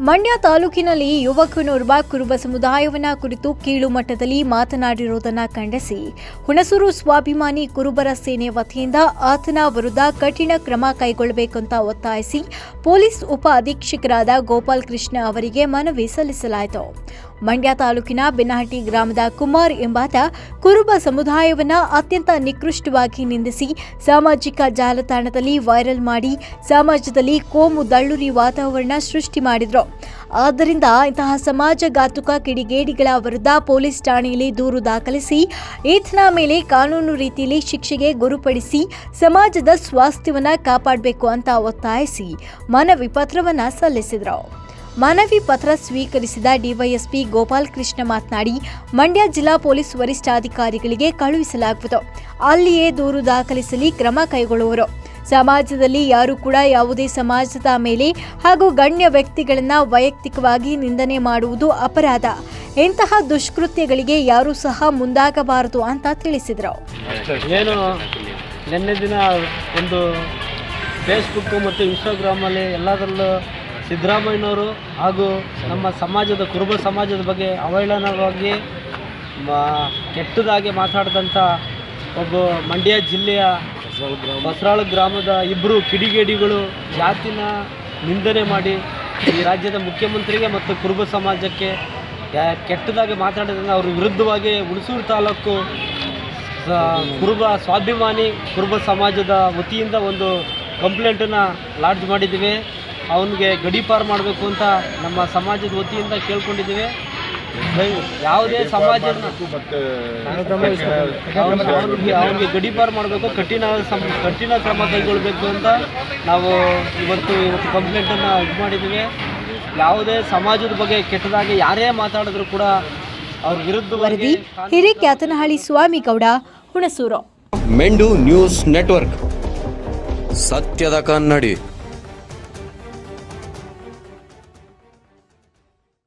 ಮಂಡ್ಯ ತಾಲೂಕಿನಲ್ಲಿ ಯುವಕನೋರ್ವ ಕುರುಬ ಸಮುದಾಯವನ್ನ ಕುರಿತು ಕೀಳು ಮಟ್ಟದಲ್ಲಿ ಮಾತನಾಡಿರುವುದನ್ನು ಖಂಡಿಸಿ. ಹುಣಸೂರು ಸ್ವಾಭಿಮಾನಿ ಕುರುಬರ ಸೇನೆ ವತಿಯಿಂದ ಆತನ ವಿರುದ್ಧ ಕಠಿಣ ಕ್ರಮ ಕೈಗೊಳ್ಳಬೇಕಂತ ಒತ್ತಾಯಿಸಿ ಪೊಲೀಸ್ ಉಪ ಅಧೀಕ್ಷಕರಾದ ಗೋಪಾಲ್ ಕೃಷ್ಣ ಅವರಿಗೆ ಮನವಿ ಸಲ್ಲಿಸಲಾಯಿತು. ಮಂಡ್ಯ ತಾಲೂಕಿನ ಬೆನ್ನಹಟ್ಟಿ ಗ್ರಾಮದ ಕುಮಾರ್ ಎಂಬಾತ ಕುರುಬ ಸಮುದಾಯವನ್ನ ಅತ್ಯಂತ ನಿಕೃಷ್ಟವಾಗಿ ನಿಂದಿಸಿ ಸಾಮಾಜಿಕ ಜಾಲತಾಣದಲ್ಲಿ ವೈರಲ್ ಮಾಡಿ ಸಮಾಜದಲ್ಲಿ ಕೋಮು ದಳ್ಳುರಿ ವಾತಾವರಣ ಸೃಷ್ಟಿ ಮಾಡಿದ್ರು. ಆದ್ದರಿಂದ ಇಂತಹ ಸಮಾಜ ಘಾತುಕ ಕಿಡಿಗೇಡಿಗಳ ವಿರುದ್ಧ ಪೊಲೀಸ್ ಠಾಣೆಯಲ್ಲಿ ದೂರು ದಾಖಲಿಸಿ, ಈತನ ಮೇಲೆ ಕಾನೂನು ರೀತಿಯಲ್ಲಿ ಶಿಕ್ಷೆಗೆ ಗುರುಪಡಿಸಿ, ಸಮಾಜದ ಸ್ವಾಸ್ಥ್ಯವನ್ನ ಕಾಪಾಡಬೇಕು ಅಂತ ಒತ್ತಾಯಿಸಿ ಮನವಿ ಪತ್ರವನ್ನ ಸಲ್ಲಿಸಿದರು. ಮನವಿ ಪತ್ರ ಸ್ವೀಕರಿಸಿದ ಡಿವೈಎಸ್ಪಿ ಗೋಪಾಲ್ ಕೃಷ್ಣ ಮಾತನಾಡಿ, ಮಂಡ್ಯ ಜಿಲ್ಲಾ ಪೊಲೀಸ್ ವರಿಷ್ಠಾಧಿಕಾರಿಗಳಿಗೆ ಕಳುಹಿಸಲಾಗುವುದು. ಅಲ್ಲಿಯೇ ದೂರು ದಾಖಲಿಸಲಿ ಕ್ರಮ ಕೈಗೊಳ್ಳುವರು. ಸಮಾಜದಲ್ಲಿ ಯಾರು ಕೂಡ ಯಾವುದೇ ಸಮಾಜದ ಮೇಲೆ ಹಾಗೂ ಗಣ್ಯ ವ್ಯಕ್ತಿಗಳನ್ನ ವೈಯಕ್ತಿಕವಾಗಿ ನಿಂದನೆ ಮಾಡುವುದು ಅಪರಾಧ. ಇಂತಹ ದುಷ್ಕೃತ್ಯಗಳಿಗೆ ಯಾರೂ ಸಹ ಮುಂದಾಗಬಾರದು ಅಂತ ತಿಳಿಸಿದರು. ಏನು, ನಿನ್ನೆ ದಿನ ಒಂದು ಫೇಸ್ಬುಕ್ ಮತ್ತು ಇನ್ಸ್ಟಾಗ್ರಾಮಲ್ಲಿ ಎಲ್ಲದರಲ್ಲೂ ಸಿದ್ದರಾಮಯ್ಯನವರು ಹಾಗೂ ನಮ್ಮ ಸಮಾಜದ, ಕುರುಬ ಸಮಾಜದ ಬಗ್ಗೆ ಅವಹೇಳನವಾಗಿ ಕೆಟ್ಟದಾಗಿ ಮಾತಾಡಿದಂಥ ಒಬ್ಬ ಮಂಡ್ಯ ಜಿಲ್ಲೆಯ ಬಸರಾಳ ಗ್ರಾಮದ ಇಬ್ಬರು ಕಿಡಿಗೇಡಿಗಳು ಜಾತಿನ ನಿಂದನೆ ಮಾಡಿ ಈ ರಾಜ್ಯದ ಮುಖ್ಯಮಂತ್ರಿಗೆ ಮತ್ತು ಕುರುಬ ಸಮಾಜಕ್ಕೆ ಕೆಟ್ಟದಾಗಿ ಮಾತಾಡೋದ್ರಿಂದ ಅವ್ರ ವಿರುದ್ಧವಾಗಿ ಹುಣಸೂರು ತಾಲೂಕು ಕುರುಬ ಸ್ವಾಭಿಮಾನಿ ಕುರುಬ ಸಮಾಜದ ವತಿಯಿಂದ ಒಂದು ಕಂಪ್ಲೇಂಟನ್ನು ಲಾಡ್ಜ್ ಮಾಡಿದ್ದೀವಿ. ಅವನಿಗೆ ಗಡೀಪಾರು ಮಾಡಬೇಕು ಅಂತ ನಮ್ಮ ಸಮಾಜದ ವತಿಯಿಂದ ಕೇಳ್ಕೊಂಡಿದ್ದೀವಿ. ಯಾವುದೇ ಸಮಾಜ ಅವ್ರಿಗೆ ಅವ್ರಿಗೆ ಗಡಿಪಾರು ಮಾಡಬೇಕು ಕಠಿಣ ಸಂ ಕಠಿಣ ಕ್ರಮ ಕೈಗೊಳ್ಳಬೇಕು ಅಂತ ನಾವು ಇವತ್ತು ಇವತ್ತು ಕಂಪ್ಲೇಂಟನ್ನು ಇದು ಮಾಡಿದ್ದೀವಿ. ಯಾವುದೇ ಸಮಾಜದ ಬಗ್ಗೆ ಕೆಟ್ಟದಾಗಿ ಯಾರೇ ಮಾತಾಡಿದ್ರು ಕೂಡ ಅವ್ರ ವಿರುದ್ಧ ವರದಿ ಹಿರೇಕ್ಯಾತನಹಳ್ಳಿ ಸ್ವಾಮಿಗೌಡ ಹುಣಸೂರು. ಮೆಂಡು ನ್ಯೂಸ್ ನೆಟ್ವರ್ಕ್. ಸತ್ಯದ ಕನ್ನಡಿ.